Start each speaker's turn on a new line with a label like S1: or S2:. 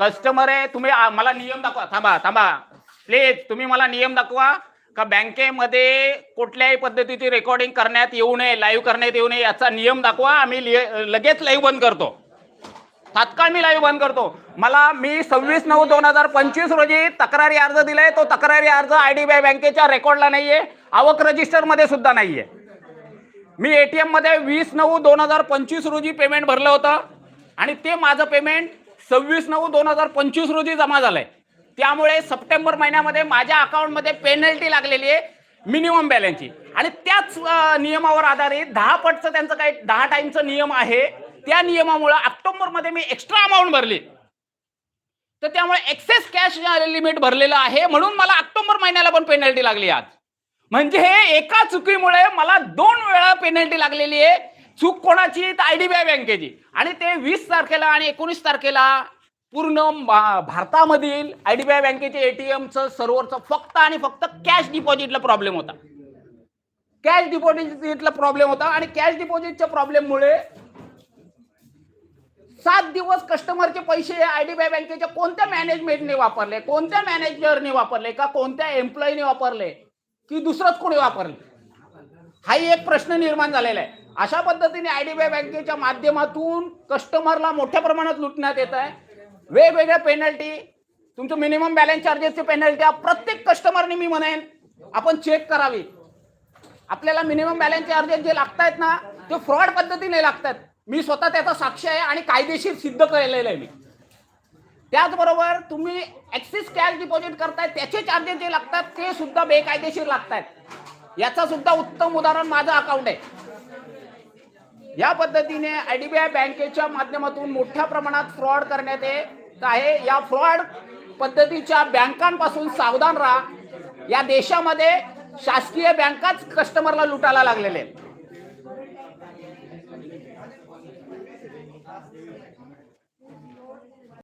S1: Customer आहे तुम्ही आ- मला नियम दाखवा. थांबा थांबा. प्लीज तुम्ही मला नियम दाखवा का बँकेमध्ये कुठल्याही पद्धतीची रेकॉर्डिंग करण्यात येऊ नये लाईव्ह करण्यात येऊ नये याचा नियम दाखवा. आम्ही लगेच लाईव्ह बंद करतो. तात्काळ मी लाईव्ह बंद करतो. मला मी सव्वीस नऊ दोन हजार पंचवीस रोजी तक्रारी अर्ज दिलाय. तो तक्रारी अर्ज आय डी बी आय बँकेच्या रेकॉर्डला नाहीये. आवक रजिस्टरमध्ये सुद्धा नाहीये. मी एटीएममध्ये वीस नऊ दोन हजार पंचवीस रोजी पेमेंट भरलं होतं. आणि ते माझं पेमेंट सव्वीस नऊ दोन हजार पंचवीस रोजी जमा झालाय. त्यामुळे सप्टेंबर महिन्यामध्ये माझ्या अकाउंटमध्ये पेनल्टी लागलेली आहे मिनिमम बॅलन्सची. आणि त्याच नियमावर आधारित दहा पटचं त्यांचं काही दहा टाईमचं नियम आहे. त्या नियमामुळे ऑक्टोबरमध्ये मी एक्स्ट्रा अमाऊंट भरली. तर त्यामुळे एक्सेस कॅश लिमिट भरलेलं आहे म्हणून मला ऑक्टोबर महिन्याला पण पेनल्टी लागली आज. म्हणजे हे एका चुकीमुळे मला दोन वेळा पेनल्टी लागलेली आहे. चूक कोणाची? तर आय डी बी आय बँकेची. आणि ते वीस तारखेला आणि एकोणीस तारखेला पूर्ण भारतामधील आय डी बी आय बँकेचे एटीएमचं सर्व्हरचं फक्त आणि फक्त कॅश डिपॉझिटला प्रॉब्लेम होता. कॅश डिपॉझिटला प्रॉब्लेम होता आणि कॅश डिपॉझिटच्या प्रॉब्लेममुळे सात दिवस कस्टमरचे पैसे आय डी बी आय बँकेच्या कोणत्या मॅनेजमेंटने वापरले कोणत्या मॅनेजरने वापरले का कोणत्या एम्प्लॉईने वापरले की दुसरंच कोणी वापरले? हाही एक प्रश्न निर्माण झालेला आहे. अशा पद्धतीने आय डी बी आय बँकेच्या माध्यमातून कस्टमरला मोठ्या प्रमाणात लुटण्यात येत आहे. वेगवेगळ्या पेनल्टी तुमचं मिनिमम बॅलन्स चार्जेसची पेनल्टी प्रत्येक कस्टमरने मी म्हणेन आपण चेक करावी. आपल्याला मिनिमम बॅलन्स चार्जेस जे लागतायत ना ते फ्रॉड पद्धतीने लागतात. मी स्वतः त्याचा साक्ष आहे आणि कायदेशीर सिद्ध केलेलं आहे मी. त्याचबरोबर तुम्ही ॲक्सिस कॅश डिपॉझिट करताय त्याचे चार्जेस जे लागतात ते सुद्धा बेकायदेशीर लागतायत. याचा सुद्धा उत्तम उदाहरण माझं अकाउंट आहे. या पद्धतीने आयडीबीआय बँकेच्या माध्यमातून मोठ्या प्रमाणात फ्रॉड करण्यात येत आहे. या फ्रॉड पद्धतीच्या बँकांपासून सावधान राहा. या देशामध्ये शासकीय बँकाच कस्टमरला लुटायला लागलेले आहेत.